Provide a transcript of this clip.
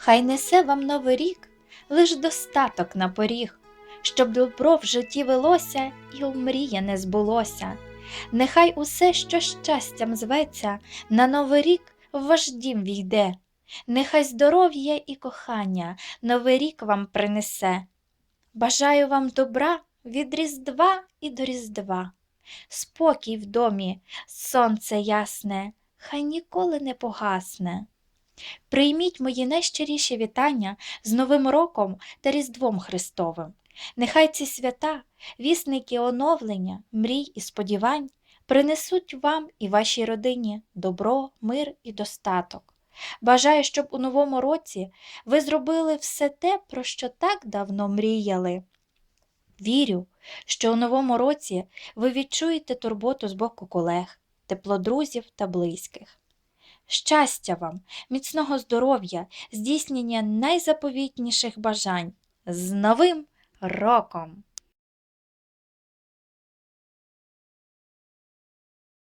Хай несе вам новий рік лиш достаток на поріг, щоб добро в житті велося і у мрія не збулося. Нехай усе, що щастям зветься, на новий рік в ваш дім війде. Нехай здоров'я і кохання новий рік вам принесе. Бажаю вам добра від Різдва і до Різдва, спокій в домі, сонце ясне, хай ніколи не погасне. Прийміть мої найщиріші вітання з Новим роком та Різдвом Христовим. Нехай ці свята, вісники оновлення, мрій і сподівань, принесуть вам і вашій родині добро, мир і достаток. Бажаю, щоб у новому році ви зробили все те, про що так давно мріяли. Вірю, що у новому році ви відчуєте турботу з боку колег, тепло друзів та близьких. Щастя вам, міцного здоров'я, здійснення найзаповітніших бажань з Новим роком!